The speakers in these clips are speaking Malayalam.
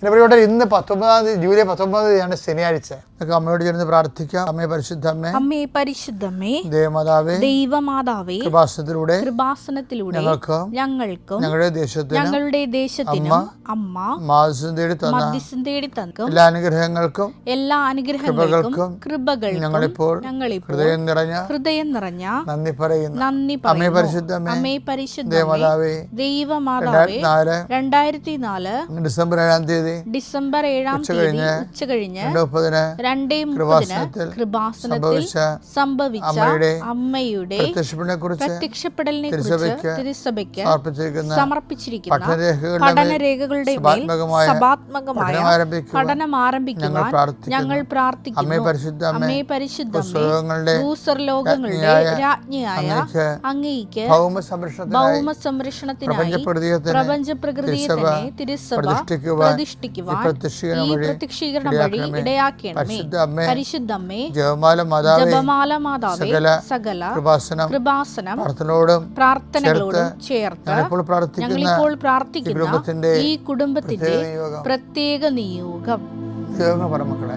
പ്രിയപ്പെട്ട ഇന്ന് പത്തൊമ്പതാം തീയതി ജൂലൈ പത്തൊമ്പതാം തീയതിയാണ് ശനിയാഴ്ച. അമ്മയോട് ചേർന്ന് പ്രാർത്ഥിക്കാം. അമ്മേ പരിശുദ്ധ അമ്മേ അമ്മേ പരിശുദ്ധമേ ദേവമാതാവേ ദൈവമാതാവേ കൃപാസനത്തിലൂടെ കൃപാസനത്തിലൂടെ ഞങ്ങൾക്ക് ഞങ്ങൾക്കും ഞങ്ങളുടെ ദേശത്തിന് ഞങ്ങളുടെ ദേശത്തിനും അമ്മ മാധ്യസം തേടി തന്ന മാധ്യസം തേടി തന്ന എല്ലാ അനുഗ്രഹങ്ങൾക്കും എല്ലാ അനുഗ്രഹങ്ങൾക്കും കൃപകൾക്കും ഞങ്ങളിപ്പോൾ ഞങ്ങളിപ്പോൾ ഹൃദയം നിറഞ്ഞ ഹൃദയം നിറഞ്ഞ നന്ദി പറയുന്നു. നന്ദി അമ്മേ പരിശുദ്ധമ്മേ പരിശുദ്ധ അമ്മേ പരിശുദ്ധ ദേവമാതാവേ ദൈവമാതാവേ നാല് രണ്ടായിരത്തി നാല് ഡിസംബർ ഏഴാം തീയതി ഡിസംബർ ഏഴാം തീയതി ഉച്ചകഴിഞ്ഞ് ഉച്ചകഴിഞ്ഞ് രണ്ട് മുപ്പതിന് കൃപാസനത്തിൽ സംഭവിച്ച അമ്മയുടെ പ്രത്യക്ഷപ്പെടലിനെ കുറിച്ച് തിരുസഭയ്ക്ക് സമർപ്പിച്ചിരിക്കുന്ന പഠനരേഖകളുടെ പഠനം ആരംഭിക്കുവാൻ ഞങ്ങൾ പ്രാർത്ഥിക്കുന്നു. അമ്മേ പരിശുദ്ധ ഭൂസ്വർലോകങ്ങളുടെ രാജ്ഞിയായ അങ്ങേക്ക് ഭൗമ സംരക്ഷണത്തിനായി പ്രപഞ്ച പ്രകൃതിയെ തന്നെ തിരുസഭ പ്രതിഷ്ഠിക്കുവാൻ വഴി ഇടയാക്കണമേ. പരിശുദ്ധമ്മേ ജപമാല മാതാവേ സകല സകല കൃപാസനം കൃപാസനം പ്രാർത്ഥനയോടും പ്രാർത്ഥനകളോടും ചേർത്ത് ഞങ്ങളിപ്പോൾ പ്രാർത്ഥിക്കുന്ന ഈ കുടുംബത്തിന്റെ പ്രത്യേക നിയോഗം. നിയോഗം പറ മക്കളെ.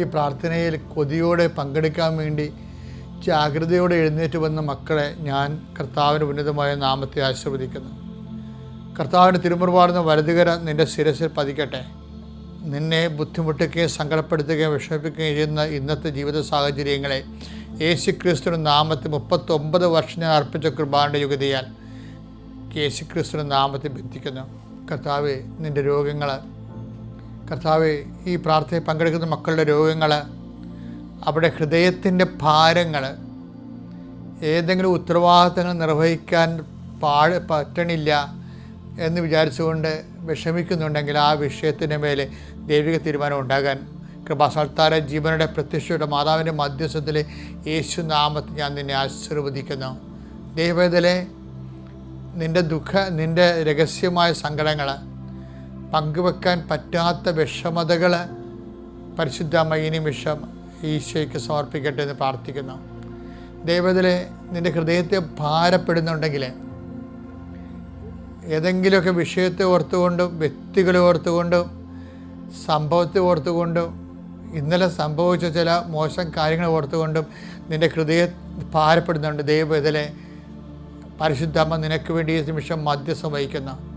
ഈ പ്രാർത്ഥനയിൽ കൊതിയോടെ പങ്കെടുക്കാൻ വേണ്ടി ജാഗ്രതയോടെ എഴുന്നേറ്റ് വന്ന മക്കളെ ഞാൻ കർത്താവിന്റെ ഉന്നതമായ നാമത്തെ ആശീർവദിക്കുന്നു. കർത്താവിന്റെ തിരുമുറപാടുന്ന വലതുകര നിന്റെ ശിരസിൽ പതിക്കട്ടെ. നിന്നെ ബുദ്ധിമുട്ടിക്കുകയും സങ്കടപ്പെടുത്തുകയും വിഷമിപ്പിക്കുകയും ചെയ്യുന്ന ഇന്നത്തെ ജീവിത സാഹചര്യങ്ങളെ യേശു ക്രിസ്തുവിന്റെ നാമത്തിൽ മുപ്പത്തൊമ്പത് വർഷം ഞാൻ അർപ്പിച്ച കുർബാനയുടെ യുഗതിയാൽ യേശു ക്രിസ്തുവിന്റെ നാമത്തിൽ ബന്ധിക്കുന്നു. കർത്താവ് നിന്റെ രോഗങ്ങൾ കർത്താവെ ഈ പ്രാർത്ഥനയിൽ പങ്കെടുക്കുന്ന മക്കളുടെ രോഗങ്ങൾ അവിടെ ഹൃദയത്തിന്റെ ഭാരങ്ങൾ ഏതെങ്കിലും ഉത്തരവാദിത്തങ്ങൾ നിർവഹിക്കാൻ പാട് പറ്റണില്ല എന്ന് വിചാരിച്ചുകൊണ്ട് വിഷമിക്കുന്നുണ്ടെങ്കിൽ ആ വിഷയത്തിന്റെ മേലെ ദൈവിക തീരുമാനം ഉണ്ടാകാൻ കൃപാസൽത്താര ജീവനുടെ പ്രത്യക്ഷയുടെ മാതാവിന്റെ മധ്യസ്ഥത്തിൽ യേശു നാമത്തിൽ ഞാൻ നിന്നെ ആശീർവദിക്കുന്നു. ദൈവത്തിലെ നിന്റെ ദുഃഖ നിന്റെ രഹസ്യമായ സങ്കടങ്ങൾ പങ്കുവെക്കാൻ പറ്റാത്ത വിഷമതകൾ പരിശുദ്ധ മൈനി വിഷം ഈശോയ്ക്ക് സമർപ്പിക്കട്ടെ എന്ന് പ്രാർത്ഥിക്കുന്നു. ദൈവത്തിലെ നിന്റെ ഹൃദയത്തെ ഭാരപ്പെടുന്നുണ്ടെങ്കിൽ ഏതെങ്കിലുമൊക്കെ വിഷയത്തെ ഓർത്തുകൊണ്ടും വ്യക്തികളെ ഓർത്തുകൊണ്ടും സംഭവത്തെ ഓർത്തുകൊണ്ടും ഇന്നലെ സംഭവിച്ച ചില മോശം കാര്യങ്ങൾ ഓർത്തുകൊണ്ടും നിന്റെ ഹൃദയം ഭാരപ്പെടുന്നുണ്ട്. ദൈവം ഇതിലെ പരിശുദ്ധമ്മ നിനക്ക് വേണ്ടി ഈ നിമിഷം മധ്യസ്ഥം വഹിക്കുന്നു.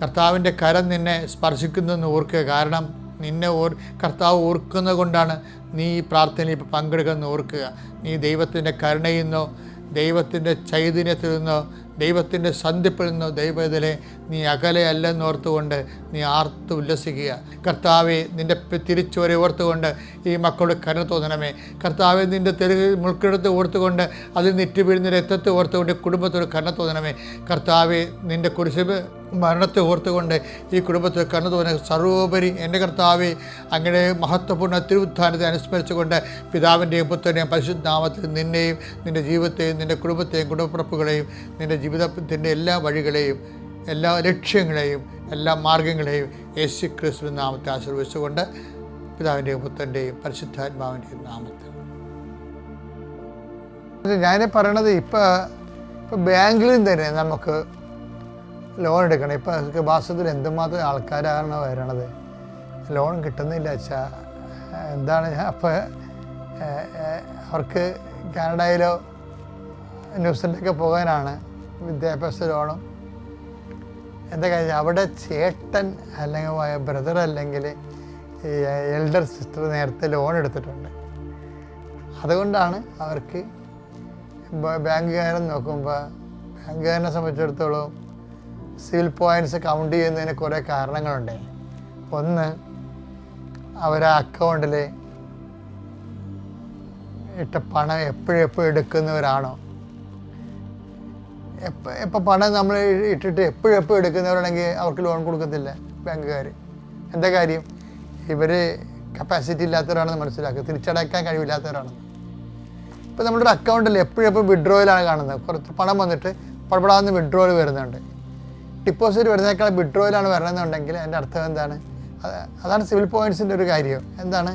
കർത്താവിന്റെ കരം നിന്നെ സ്പർശിക്കുന്നെന്ന് ഓർക്കുക. കാരണം നിന്നെ ഓർ കർത്താവ് ഓർക്കുന്നത് കൊണ്ടാണ് നീ ഈ പ്രാർത്ഥനയിൽ പങ്കെടുക്കുന്നത് ഓർക്കുക. നീ ദൈവത്തിന്റെ കരുണയിൽ നിന്നോ ദൈവത്തിന്റെ ചൈതന്യത്തിൽ നിന്നോ ദൈവത്തിന്റെ സന്ധിപ്പിൽ നിന്നോ ദൈവത്തിലെ നീ അകലെ അല്ലെന്നോർത്തുകൊണ്ട് നീ ആർത്ത് ഉല്ലസിക്കുക. കർത്താവെ നിന്റെ തിരിച്ചുവരെ ഓർത്തുകൊണ്ട് ഈ മക്കളുടെ കരുണ തോന്നണമേ. കർത്താവ് നിന്റെ തെരു മുൾക്കെടുത്ത് ഓർത്തുകൊണ്ട് അതിൽ നിറ്റ് വീഴുന്ന രക്തത്തെ ഓർത്തുകൊണ്ട് കുടുംബത്തോട് കരുണ തോന്നണമേ. കർത്താവ് നിന്റെ കുരിശ് മരണത്തെ ഓർത്തുകൊണ്ട് ഈ കുടുംബത്തിൽ കണ്ണു തോന്നുന്ന സർവോപരി എന്റെ കർത്താവെ അങ്ങനെ മഹത്വപൂർണ തിരുവുത്ഥാനത്തെ അനുസ്മരിച്ചുകൊണ്ട് പിതാവിന്റെയും പുത്രന്റെയും പരിശുദ്ധാമത്തിൽ നിന്നെയും നിന്റെ ജീവിതത്തെയും നിന്റെ കുടുംബത്തെയും കുടുംബപ്പുറപ്പുകളെയും നിന്റെ ജീവിതത്തിന്റെ എല്ലാ വഴികളെയും എല്ലാ ലക്ഷ്യങ്ങളെയും എല്ലാ മാർഗങ്ങളെയും യേശു ക്രിസ്തു നാമത്തെ ആശീർവദിച്ചുകൊണ്ട് പിതാവിന്റെയും പുത്രന്റെയും പരിശുദ്ധാത്മാവിന്റെയും നാമത്തിൽ. ഞാൻ പറയണത് ഇപ്പം ഇപ്പം ബാങ്കിലും തന്നെ നമുക്ക് ലോൺ എടുക്കണം. ഇപ്പം മാസത്തിൽ എന്തുമാത്രം ആൾക്കാരാണ് വരണത്? ലോൺ കിട്ടുന്നില്ല വെച്ചാൽ എന്താണ് അപ്പോൾ അവർക്ക് കാനഡയിലോ ന്യൂസിലൊക്കെ പോകാനാണ് വിദ്യാഭ്യാസ ലോണും. എന്താ കാര്യം? അവിടെ ചേട്ടൻ അല്ലെങ്കിൽ ബ്രദർ അല്ലെങ്കിൽ എൽഡർ സിസ്റ്റർ നേരത്തെ ലോൺ എടുത്തിട്ടുണ്ട്. അതുകൊണ്ടാണ് അവർക്ക് ബാങ്കുകാരെ ബാങ്കുകാരൻ നോക്കുമ്പോൾ ബാങ്കുകാരനെ സംബന്ധിച്ചിടത്തോളം സിവിൽ പോയിന്റ്സ് കൗണ്ട് ചെയ്യുന്നതിന് കുറേ കാരണങ്ങളുണ്ട്. ഒന്ന് അവർ ആ അക്കൗണ്ടിൽ ഇട്ട പണം എപ്പോഴും എപ്പോഴും എടുക്കുന്നവരാണോ? എപ്പോൾ എപ്പോൾ പണം നമ്മൾ ഇട്ടിട്ട് എപ്പോഴും എപ്പോഴും എടുക്കുന്നവരാണെങ്കിൽ അവർക്ക് ലോൺ കൊടുക്കത്തില്ല ബാങ്കുകാർ എന്താ കാര്യം? ഇവർ കപ്പാസിറ്റി ഇല്ലാത്തവരാണെന്ന് മനസ്സിലാക്കുക. തിരിച്ചടയ്ക്കാൻ കഴിവില്ലാത്തവരാണെന്ന് ഇപ്പോൾ നമ്മുടെ അക്കൗണ്ടിൽ എപ്പോഴും എപ്പോഴും വിഡ്രോയിലാണ് കാണുന്നത്. കുറച്ച് പണം വന്നിട്ട് പടപടാന്ന് വിഡ്രോയിൽ വരുന്നുണ്ട്. ഡിപ്പോസിറ്റ് വരുന്നേക്കാൾ വിഡ്രോയിലാണ് വരണമെന്നുണ്ടെങ്കിൽ അതിന്റെ അർത്ഥം എന്താണ്? അതാണ് സിവിൽ പോയിൻസിന്റെ ഒരു കാര്യം. എന്താണ്?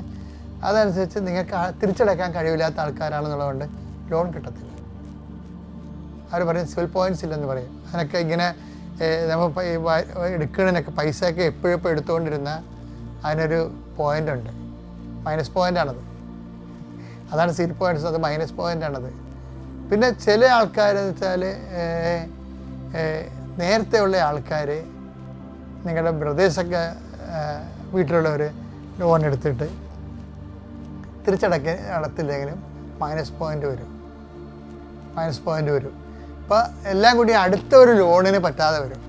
അതനുസരിച്ച് നിങ്ങൾക്ക് തിരിച്ചടയ്ക്കാൻ കഴിവില്ലാത്ത ആൾക്കാരാണെന്നുള്ളതുകൊണ്ട് ലോൺ കിട്ടത്തില്ല. അവർ പറയും സിവിൽ പോയിൻസ് ഇല്ലെന്ന് പറയും. അതിനൊക്കെ ഇങ്ങനെ നമ്മൾ എടുക്കണതിനൊക്കെ പൈസയൊക്കെ എപ്പോഴും എപ്പോഴും എടുത്തുകൊണ്ടിരുന്ന അതിനൊരു പോയിന്റ് ഉണ്ട്. മൈനസ് പോയിന്റാണത് അതാണ് സീറ്റ് പോയിന്റ്സ് അത് മൈനസ് പോയിന്റാണത് പിന്നെ ചില ആൾക്കാർ എന്ന് വെച്ചാൽ നേരത്തെ ഉള്ള ആൾക്കാർ നിങ്ങളുടെ ബ്രദേഴ്സൊക്കെ വീട്ടിലുള്ളവർ ലോൺ എടുത്തിട്ട് തിരിച്ചടക്ക അടത്തില്ലെങ്കിലും മൈനസ് പോയിന്റ് വരും. മൈനസ് പോയിന്റ് വരും. അപ്പോൾ എല്ലാം കൂടി അടുത്ത ഒരു ലോണിന് പറ്റാതെ വരും.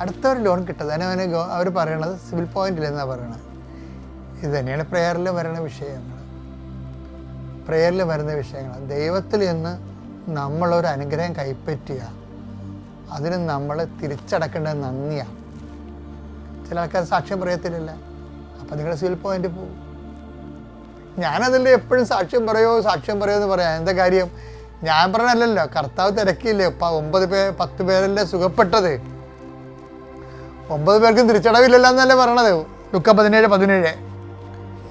അടുത്ത ഒരു ലോൺ കിട്ടാതെ അതിനെ അവന് അവർ പറയണത് സിവിൽ പോയിന്റിലെന്നാണ് പറയണത് ഇത് തന്നെയാണ് പ്രേയറിൽ വരുന്ന വിഷയങ്ങൾ പ്രേയറിൽ വരുന്ന വിഷയങ്ങൾ ദൈവത്തിൽ നിന്ന് നമ്മളൊരു അനുഗ്രഹം കൈപ്പറ്റുക. അതിന് നമ്മൾ തിരിച്ചടക്കേണ്ടത് നന്ദിയാണ് ചില ആൾക്കാർ സാക്ഷ്യം പറയത്തില്ല അപ്പം നിങ്ങൾ സിവിൽ പോയിന്റ് പോകും ഞാനതിൽ എപ്പോഴും സാക്ഷ്യം പറയോ സാക്ഷ്യം പറയോ എന്ന് പറയാം. എന്താ കാര്യം? ഞാൻ പറഞ്ഞല്ലോ കർത്താവ് തിരക്കിയില്ലേ? ഒമ്പത് പേർ പത്ത് പേരല്ലേ സുഖപ്പെട്ടത്? ഒമ്പത് പേർക്കും തിരിച്ചടവില്ലല്ലോ എന്നല്ലേ പറയണത്? ലുക്ക പതിനേഴ് പതിനേഴ്.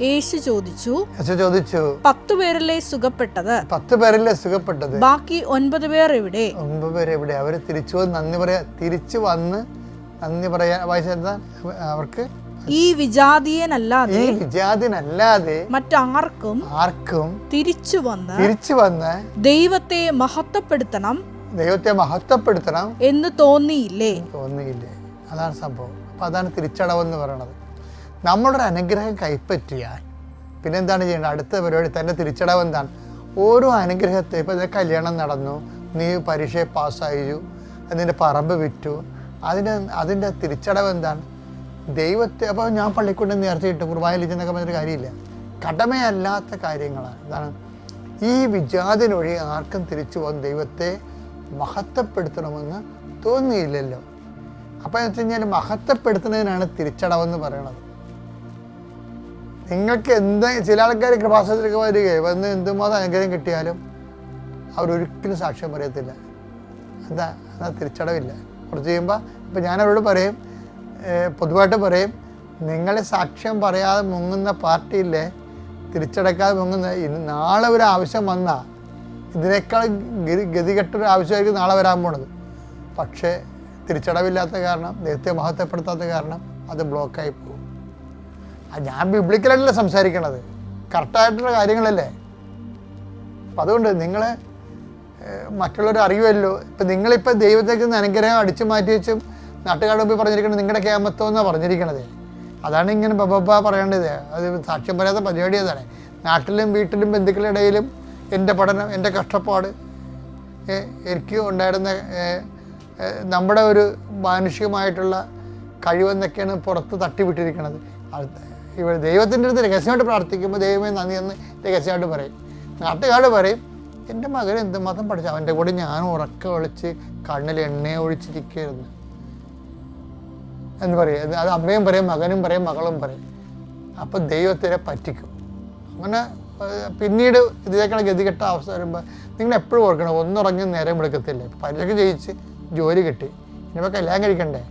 യേശു ചോദിച്ചു യേശു ചോദിച്ചു പത്തു പേരല്ലേ സുഖപ്പെട്ടത്? പത്ത് പേരല്ലേ സുഖപ്പെട്ടത്? ബാക്കി ഒൻപത് പേർ എവിടെ? ഒമ്പത് പേര് എവിടെ? അവർ തിരിച്ചു വന്ന് നന്ദി പറയാ തിരിച്ചു വന്ന് നന്ദി പറയാ വായിച്ച എന്താ? അവർക്ക് ഈ വിജാതീയനല്ലാതെ ഈ വിജാതിനല്ലാതെ മറ്റാർക്കും ആർക്കും തിരിച്ചു വന്ന് തിരിച്ചു വന്ന് ദൈവത്തെ മഹത്വപ്പെടുത്തണം ദൈവത്തെ മഹത്വപ്പെടുത്തണം എന്ന് തോന്നിയില്ലേ? തോന്നിയില്ലേ? അതാണ് സംഭവം. അപ്പോൾ അതാണ് തിരിച്ചടവെന്ന് പറയണത്. നമ്മളൊരു അനുഗ്രഹം കൈപ്പറ്റിയാൽ പിന്നെ എന്താണ് ചെയ്യേണ്ടത്? അടുത്ത പരിപാടി തന്നെ തിരിച്ചടവ് എന്താണ്? ഓരോ അനുഗ്രഹത്തെ ഇപ്പോൾ ഇത് കല്യാണം നടന്നു നീ പരീക്ഷയെ പാസ്സായിച്ചു അതിന്റെ പറമ്പ് വിറ്റു അതിന്റെ അതിന്റെ തിരിച്ചടവ് എന്താണ്? ദൈവത്തെ അപ്പോൾ ഞാൻ പള്ളിക്കൊണ്ട് നേർച്ചയിട്ട് കുർബാന ലിച്ചെന്നൊക്കെ പറഞ്ഞൊരു കാര്യമില്ല. കടമയല്ലാത്ത കാര്യങ്ങളാണ്. എന്താണ് ഈ വിജാതിനൊഴി ആർക്കും തിരിച്ചു പോകുന്ന ദൈവത്തെ മഹത്വപ്പെടുത്തണമെന്ന് തോന്നിയില്ലല്ലോ. അപ്പോൾ എന്ന് വെച്ച് കഴിഞ്ഞാൽ മഹത്വപ്പെടുത്തുന്നതിനാണ് തിരിച്ചടവെന്ന് പറയണത്. നിങ്ങൾക്ക് എന്ത് ചില ആൾക്കാർ കൃപാസനത്തിലേക്ക് വരികയെ വന്ന് എന്തുമാത്രം അനുഗ്രഹം കിട്ടിയാലും അവരൊരിക്കലും സാക്ഷ്യം പറയത്തില്ല. എന്താ? എന്നാൽ തിരിച്ചടവില്ല. കുറച്ച് കഴിയുമ്പോൾ ഇപ്പം ഞാനവരോട് പറയും പൊതുവായിട്ട് പറയും നിങ്ങൾ സാക്ഷ്യം പറയാതെ മുങ്ങുന്ന പാർട്ടിയിലെ തിരിച്ചടക്കാതെ മുങ്ങുന്ന നാളെ ഒരു ആവശ്യം വന്നാൽ ഇതിനേക്കാൾ ഗതി ഗതികെട്ടൊരു ആവശ്യമായിരിക്കും നാളെ വരാൻ പോണത്. പക്ഷേ തിരിച്ചടവില്ലാത്ത കാരണം ദൈവത്തെ മഹത്വപ്പെടുത്താത്ത കാരണം അത് ബ്ലോക്കായി പോകും. ഞാൻ ബിബ്ലിക്കലല്ലേ സംസാരിക്കണത്. കറക്റ്റായിട്ടുള്ള കാര്യങ്ങളല്ലേ? അപ്പം അതുകൊണ്ട് നിങ്ങൾ മറ്റുള്ളവർ അറിയുമല്ലോ. ഇപ്പം നിങ്ങളിപ്പോൾ ദൈവത്തേക്ക് നിന്ന് അനുഗ്രഹം അടിച്ചു മാറ്റി വെച്ചും നാട്ടുകാരുടെ മുമ്പിൽ പറഞ്ഞിരിക്കുന്നത് നിങ്ങളുടെ ക്യാമത്തം എന്നാണ് പറഞ്ഞിരിക്കണത്. അതാണ് ഇങ്ങനെ ബബബ പറയേണ്ടത്. അത് സാക്ഷ്യം പറയാത്ത പരിപാടി അതാണ്. നാട്ടിലും വീട്ടിലും ബന്ധുക്കളുടെ ഇടയിലും എന്റെ പഠനം എന്റെ കഷ്ടപ്പാട് എനിക്ക് ഉണ്ടായിരുന്ന നമ്മുടെ ഒരു മാനുഷികമായിട്ടുള്ള കഴിവെന്നൊക്കെയാണ് പുറത്ത് തട്ടിവിട്ടിരിക്കുന്നത് ഇവർ ദൈവത്തിന്റെ അടുത്ത് രഹസ്യമായിട്ട് പ്രാർത്ഥിക്കുമ്പോൾ ദൈവമേ നന്ദി എന്ന് രഹസ്യമായിട്ട് പറയും. നാട്ടുകാർ പറയും എന്റെ മകൻ എന്ത് മാത്രം പഠിച്ചു? അവന്റെ കൂടെ ഞാൻ ഉറക്കം ഒളിച്ച് കണ്ണിൽ എണ്ണ ഒഴിച്ചിരിക്കുകയായിരുന്നു. എന്ന് പറയും. അത് അമ്മയും പറയും മകനും പറയും മകളും പറയും. അപ്പോൾ ദൈവത്തിനെ പറ്റിക്കും. അങ്ങനെ പിന്നീട് ഇതിലേക്കാണ് ഗതികെട്ട അവസ്ഥ വരുമ്പോൾ നിങ്ങൾ എപ്പോഴും ഓർക്കണം ഒന്നുറങ്ങി നേരം എടുക്കത്തില്ല. പരീക്ഷയ്ക്ക് ജയിച്ച് ജോലി കിട്ടി. ഇനിയിപ്പോൾ കല്യാണം കഴിക്കണ്ടേ?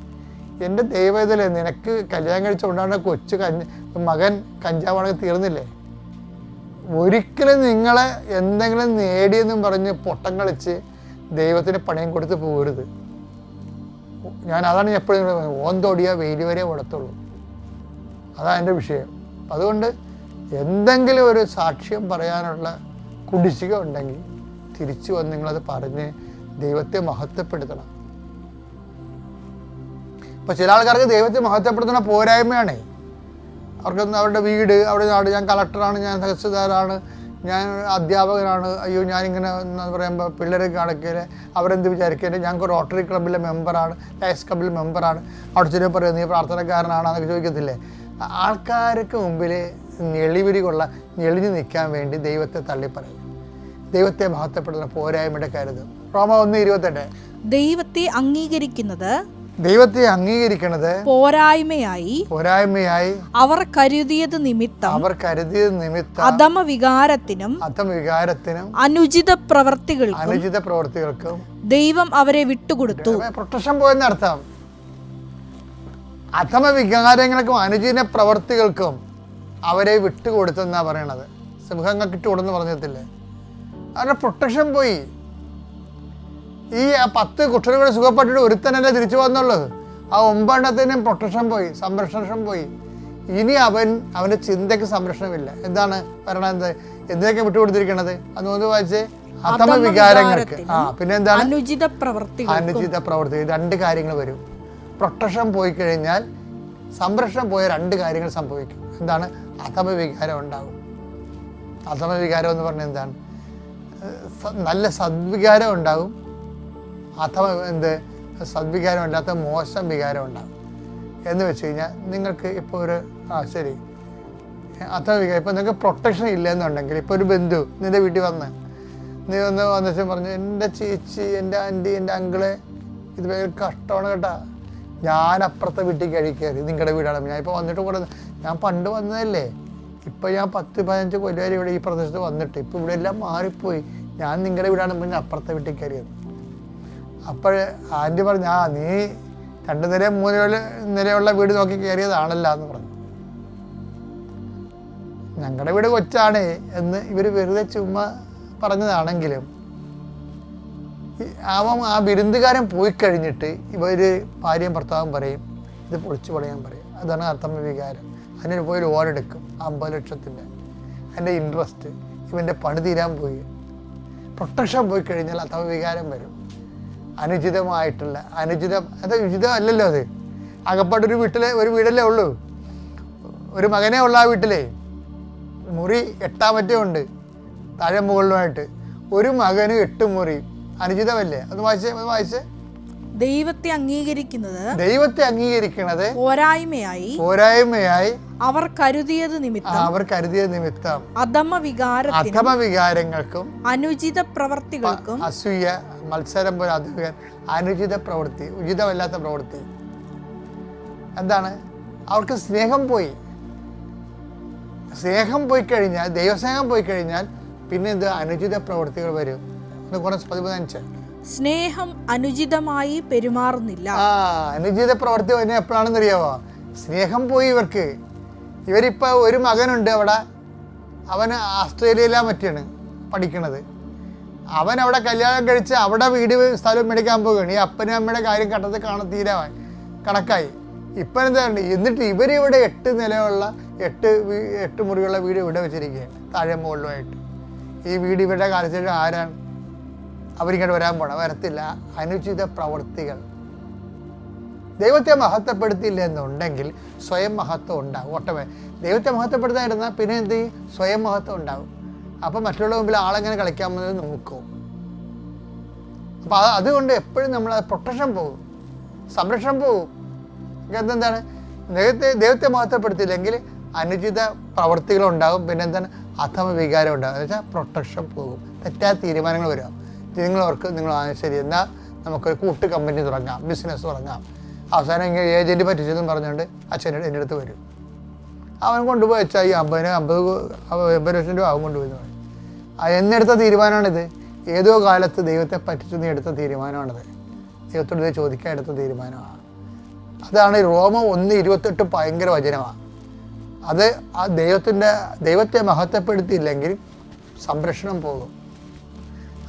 എന്റെ ദൈവത്തിലെ നിനക്ക് കല്യാണം കഴിച്ചുകൊണ്ടാണ് കൊച്ചു കഞ്ഞ മകൻ കഞ്ചാവാണെങ്കിൽ തീർന്നില്ലേ? ഒരിക്കലും നിങ്ങളെ എന്തെങ്കിലും നേടിയെന്നും പറഞ്ഞ് പൊട്ടം കളിച്ച് ദൈവത്തിന് പണയം കൊടുത്ത് പോകരുത് ഞാൻ അതാണ് എപ്പോഴും ഓന്തോടിയ വെയിൽ വരെ ഓടത്തുള്ളൂ അതാണ് എന്റെ വിഷയം. അതുകൊണ്ട് എന്തെങ്കിലും ഒരു സാക്ഷ്യം പറയാനുള്ള കുടിശ്ശിക ഉണ്ടെങ്കിൽ തിരിച്ചു വന്ന് നിങ്ങളത് പറഞ്ഞ് ദൈവത്തെ മഹത്വപ്പെടുത്തണം. ഇപ്പം ചില ആൾക്കാർക്ക് ദൈവത്തെ മഹത്വപ്പെടുത്തുന്ന പോരായ്മയാണേ. അവർക്കൊന്ന് അവരുടെ വീട് അവിടെ നാട് ഞാൻ കളക്ടറാണ് ഞാൻ തഹസിൽദാരാണ് ഞാൻ അധ്യാപകനാണ്. അയ്യോ ഞാനിങ്ങനെ എന്ന് പറയുമ്പോൾ പിള്ളേരെ കാണിക്കൽ അവരെന്ത് വിചാരിക്കൽ ഞാൻ റോട്ടറി ക്ലബ്ബിലെ മെമ്പറാണ് ലയസ് ക്ലബ്ബിലെ മെമ്പറാണ് അവിടെ ചെറിയ പറയും നീ പ്രാർത്ഥനക്കാരനാണ് എന്നൊക്കെ ചോദിക്കത്തില്ലേ? ആൾക്കാർക്ക് മുമ്പിൽ ഞെളിവിരി കൊള്ള ഞെളിഞ്ഞു നിൽക്കാൻ വേണ്ടി ദൈവത്തെ തള്ളിപ്പറയും ദൈവത്തെ മഹത്വപ്പെടുന്ന പോരായ്മയുടെ കരുത് റോമ ഒന്ന് ഇരുപത്തെട്ട്. ദൈവത്തെ അംഗീകരിക്കുന്നത് ദൈവത്തെ അംഗീകരിക്കണത് പോരായ്മയായി പോരായ്മയായി അവർ കരുതിയത് നിമിത്തം അവർ കരുതിയത് നിമിത്തം അധമ വികാരത്തിനും അധമ വികാരത്തിനും അനുചിത പ്രവർത്തികൾക്കും അനുചിത പ്രവർത്തികൾക്കും ദൈവം അവരെ വിട്ടുകൊടുത്തു. പ്രൊട്ടക്ഷൻ പോയെന്ന് അർത്ഥം. അധമ വികാരങ്ങൾക്കും അനുചിത പ്രവർത്തികൾക്കും അവരെ വിട്ടുകൊടുത്തെന്നാ പറയണത്. സിംഹങ്ങൾക്ക് ഇട്ടുകൊടുന്ന് പറഞ്ഞിട്ടില്ലേ? അവരുടെ പ്രൊട്ടക്ഷൻ പോയി. ഈ ആ പത്ത് കൂടെ സുഖപ്പെട്ടിട്ട് ഒരുത്തനല്ലേ തിരിച്ചു വന്നുള്ളത് ആ ഒമ്പതെണ്ണത്തിനും പ്രൊട്ടക്ഷൻ പോയി സംരക്ഷണം പോയി. ഇനി അവൻ അവന്റെ ചിന്തയ്ക്ക് സംരക്ഷണമില്ല. എന്താണ്? പറയണത് എന്ത്? എന്തിനൊക്കെ വിട്ടുകൊടുത്തിരിക്കണത്? അത് ഒന്ന് വായിച്ചേ. അഥമ വികാരങ്ങൾക്ക്. ആ പിന്നെ എന്താണ്? അനുചിത പ്രവൃത്തി അനുചിത പ്രവൃത്തി രണ്ട് കാര്യങ്ങൾ വരും. പ്രൊട്ടക്ഷൻ പോയി കഴിഞ്ഞാൽ സംരക്ഷണം പോയ രണ്ട് കാര്യങ്ങൾ സംഭവിക്കും. എന്താണ്? അഥമ വികാരം ഉണ്ടാകും. അഥമ വികാരം എന്ന് പറഞ്ഞാൽ എന്താണ്? നല്ല സദ്വികാരം ഉണ്ടാകും. അഥവാ എന്ത് സദ്വികാരമല്ലാത്ത മോശം വികാരം ഉണ്ടാകും എന്ന് വെച്ച് കഴിഞ്ഞാൽ നിങ്ങൾക്ക് ഇപ്പോൾ ഒരു ആ ശരി. അഥവാ വികാരം ഇപ്പോൾ നിങ്ങൾക്ക് പ്രൊട്ടക്ഷൻ ഇല്ലെന്നുണ്ടെങ്കിൽ ഇപ്പോൾ ഒരു ബന്ധു നിന്റെ വീട്ടിൽ വന്ന് നീ ഒന്ന് വന്നിട്ട് പറഞ്ഞു എന്റെ ചേച്ചി എന്റെ ആന്റി എന്റെ അങ്കിൾ ഇത് ഭയങ്കര കഷ്ടമാണ് കേട്ടാ. ഞാൻ അപ്പുറത്തെ വീട്ടിൽ കഴിക്കരുത് നിങ്ങളുടെ വീടാണ്. ഞാൻ ഇപ്പോൾ വന്നിട്ട് കൂടെ ഞാൻ പണ്ട് വന്നതല്ലേ. ഇപ്പം ഞാൻ പത്ത് പതിനഞ്ച് കൊല്ലം ഇവിടെ ഈ പ്രദേശത്ത് വന്നിട്ട് ഇപ്പോൾ ഇവിടെ എല്ലാം മാറിപ്പോയി. ഞാൻ നിങ്ങളുടെ വീടാണ് പിന്നെ അപ്പുറത്തെ വീട്ടിൽ കയറിയത്. അപ്പോൾ ആന്റി പറഞ്ഞു ആ നീ രണ്ട് നില മൂന്ന് നിരയുള്ള വീട് നോക്കി കയറിയതാണല്ലോ എന്ന് പറഞ്ഞു. ഞങ്ങളുടെ വീട് കൊച്ചാണ് എന്ന് ഇവർ വെറുതെ ചുമ്മാ പറഞ്ഞതാണെങ്കിലും അവൻ ആ വിരുന്നുകാരൻ പോയി കഴിഞ്ഞിട്ട് ഇവർ ഭാര്യയും ഭർത്താവും പറയും ഇത് പൊളിച്ചു പണിയാൻ പറയും. അതാണ് അർത്ഥം വികാരം. അതിന് പോയി ലോൺ എടുക്കും അമ്പത് ലക്ഷത്തിന്റെ അതിന്റെ ഇൻട്രസ്റ്റ് ഇവന്റെ പണി തീരാൻ പോയി. പ്രൊട്ടക്ഷൻ പോയി കഴിഞ്ഞാൽ അഥവാ വികാരം വരും. അനുചിതമായിട്ടുള്ള അനുചിതം അത് ഉചിതമല്ലല്ലോ അത്. അകപ്പാട്ടൊരു വീട്ടിലെ ഒരു വീടല്ലേ ഉള്ളൂ. ഒരു മകനേ ഉള്ളൂ ആ വീട്ടിലെ. മുറി എട്ടാമറ്റേ ഉണ്ട്. താഴെ മുകളിലുമായിട്ട്. ഒരു മകന് എട്ട് മുറി. അനുചിതമല്ലേ? അത് വായിച്ചേ അത് വായിച്ചേ. ദൈവത്തെ അംഗീകരിക്കുന്നത് ദൈവത്തെ അംഗീകരിക്കുന്നത് പോരായ്മയായി പോരായ്മയായി അവർ കരുതിയത് നിമിത്തം അവർ കരുതിയത് നിമിത്തം അധമ വികാര അധമ വികാരങ്ങൾക്കും അനുചിത പ്രവർത്തികൾക്കും അസൂയ മത്സരം പോലെ അധികം അനുചിത പ്രവൃത്തി ഉചിതമല്ലാത്ത പ്രവൃത്തി. എന്താണ്? അവർക്ക് സ്നേഹം പോയി. സ്നേഹം പോയി കഴിഞ്ഞാൽ ദൈവസ്നേഹം പോയി കഴിഞ്ഞാൽ പിന്നെ എന്ത്? അനുചിത പ്രവൃത്തികൾ വരും. ഒന്ന് കുറച്ച് പതിമൂന്നഞ്ച് സ്നേഹം അനുചിതമായി പെരുമാറുന്നില്ല. ആ അനുചിത പ്രവർത്തി വരുന്നത് എപ്പോഴാണെന്ന് അറിയാവോ സ്നേഹം പോയി ഇവർക്ക്. ഇവരിപ്പോൾ ഒരു മകനുണ്ട് അവിടെ. അവൻ ഓസ്ട്രേലിയയിലാ മറ്റാണ് പഠിക്കണത്. അവൻ അവിടെ കല്യാണം കഴിച്ച് അവിടെ വീട് സ്ഥലം മേടിക്കാൻ പോവുകയാണ്. ഈ അപ്പനും അമ്മയുടെ കാര്യം കണ്ടത് കാണത്തീരാ തീരെ കണക്കായി. ഇപ്പം എന്താണ് എന്നിട്ട് ഇവരിവിടെ എട്ട് നിലയുള്ള എട്ട് എട്ട് മുറിയുള്ള വീട് ഇവിടെ വെച്ചിരിക്കുകയാണ്. താഴെ മുകളിലുമായിട്ട്. ഈ വീട് ഇവരുടെ കാലത്തിൽ ആരാണ്? അവരിങ്ങോട്ട് വരാൻ പോണം. വരത്തില്ല. അനുചിത പ്രവൃത്തികൾ. ദൈവത്തെ മഹത്വപ്പെടുത്തിയില്ല എന്നുണ്ടെങ്കിൽ സ്വയം മഹത്വം ഉണ്ടാകും ഒട്ടമേ ദൈവത്തെ മഹത്വപ്പെടുത്താതിരുന്നാൽ പിന്നെ എന്ത്? ചെയ്യും സ്വയം മഹത്വം ഉണ്ടാകും അപ്പം മറ്റുള്ള മുമ്പിൽ ആളെങ്ങനെ കളിക്കാമെന്ന് നോക്കും. അപ്പം അത് അതുകൊണ്ട് എപ്പോഴും നമ്മൾ പ്രൊട്ടക്ഷൻ പോകും. സംരക്ഷണം പോകും. എന്താണ് ദൈവത്തെ ദൈവത്തെ മഹത്വപ്പെടുത്തിയില്ലെങ്കിൽ അനുചിത പ്രവൃത്തികൾ ഉണ്ടാകും പിന്നെ എന്താണ്? അധമ വികാരം ഉണ്ടാകും എന്ന് വെച്ചാൽ പ്രൊട്ടക്ഷൻ പോകും. തെറ്റായ തീരുമാനങ്ങൾ വരും നിങ്ങൾ ഓർക്ക് നിങ്ങൾ ശരി എന്നാൽ നമുക്കൊരു കൂട്ട് കമ്പനി തുടങ്ങാം ബിസിനസ് തുടങ്ങാം. അവസാനം ഇങ്ങനെ ഏജന്റ് പറ്റിച്ചെന്നും പറഞ്ഞുകൊണ്ട് അച്ഛനോട് എന്റെ അടുത്ത് വരും. അവൻ കൊണ്ടുപോയി വെച്ചാൽ ഈ അമ്പതിന് അമ്പത് എൺപത് ലക്ഷം രൂപ അവൻ കൊണ്ടുപോയി എന്ന് പറയും എന്നെടുത്ത തീരുമാനമാണിത്. ഏതോ കാലത്ത് ദൈവത്തെ പറ്റിച്ചു നീ എടുത്ത തീരുമാനമാണിത്. ദൈവത്തോട് ചോദിക്കാൻ എടുത്ത തീരുമാനമാണ് അതാണ് റോമം ഒന്ന് ഇരുപത്തെട്ട് ഭയങ്കര വചനമാണ് അത് ആ ദൈവത്തിന്റെ ദൈവത്തെ മഹത്വപ്പെടുത്തിയില്ലെങ്കിൽ സംരക്ഷണം പോകും.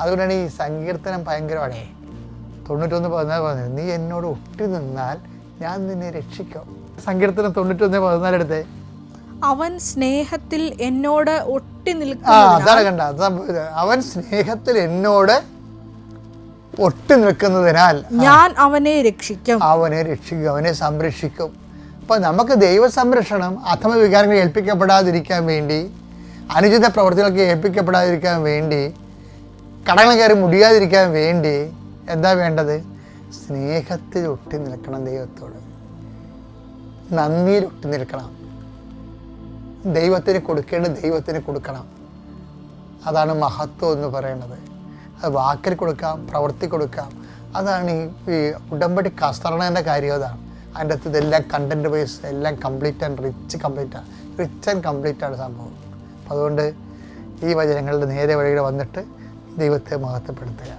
അതുകൊണ്ടാണ് ഈ സങ്കീർത്തനം ഭയങ്കരമാണ്. തൊണ്ണൂറ്റൊന്ന് പതിനാല് പറഞ്ഞത് നീ എന്നോട് ഒട്ടി നിന്നാൽ ഞാൻ നിന്നെ രക്ഷിക്കും. സങ്കീർത്തനം തൊണ്ണൂറ്റൊന്ന് പതിനാല് എടുത്ത്. അവൻ സ്നേഹത്തിൽ എന്നോട് ഒട്ടി അതാണ് കണ്ട. അവൻ സ്നേഹത്തിൽ എന്നോട് ഒട്ടി നിൽക്കുന്നതിനാൽ ഞാൻ അവനെ രക്ഷിക്കും. അവനെ രക്ഷിക്കും അവനെ സംരക്ഷിക്കും. അപ്പോൾ നമുക്ക് ദൈവ സംരക്ഷണം അഥമ വികാരങ്ങൾ ഏൽപ്പിക്കപ്പെടാതിരിക്കാൻ വേണ്ടി അനുചിത പ്രവർത്തികൾക്ക് ഏൽപ്പിക്കപ്പെടാതിരിക്കാൻ വേണ്ടി കടങ്ങൾ കയറി മുടിയാതിരിക്കാൻ വേണ്ടി എന്താ വേണ്ടത്? സ്നേഹത്തിൽ ഒട്ടി നിൽക്കണം ദൈവത്തോട്. നന്ദിയിൽ ഒട്ടി നിൽക്കണം. ദൈവത്തിന് കൊടുക്കേണ്ട ദൈവത്തിന് കൊടുക്കണം. അതാണ് മഹത്വം എന്ന് പറയുന്നത് അത് വാക്കിൽ കൊടുക്കാം പ്രവൃത്തി കൊടുക്കാം. അതാണ് ഈ ഉടമ്പടി കസ്തറണേന്റെ കാര്യം അതാണ്. അതിന്റെ അകത്ത് ഇതെല്ലാം കണ്ടന്റ് വൈസ് എല്ലാം കംപ്ലീറ്റ് ആൻഡ് റിച്ച് കംപ്ലീറ്റ് ആണ് റിച്ച് ആൻഡ് കംപ്ലീറ്റ് ആണ് സംഭവം. അതുകൊണ്ട് ഈ വചനങ്ങളുടെ നേരെ വഴിയിൽ വന്നിട്ട് ദൈവത്തെ മഹത്വപ്പെടുത്തുക.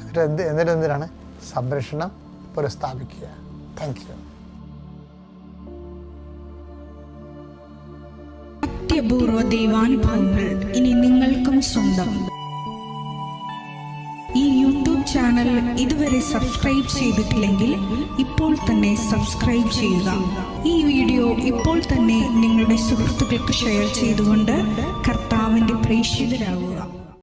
എന്നിട്ട് എന്ത് എന്നിട്ട് എന്തിനാണ്? സംരക്ഷണം പുനഃസ്ഥാപിക്കുക. താങ്ക് യു അത്യപൂർവ ദൈവാനുഭവങ്ങൾ ഇനി നിങ്ങൾക്കും സ്വന്തം. ഈ യൂട്യൂബ് ചാനൽ ഇതുവരെ സബ്സ്ക്രൈബ് ചെയ്തിട്ടില്ലെങ്കിൽ ഇപ്പോൾ തന്നെ സബ്സ്ക്രൈബ് ചെയ്യുക. ഈ വീഡിയോ ഇപ്പോൾ തന്നെ നിങ്ങളുടെ സുഹൃത്തുക്കൾക്ക് ഷെയർ ചെയ്തുകൊണ്ട് കർത്താവിന്റെ പ്രേക്ഷിതരാകുക.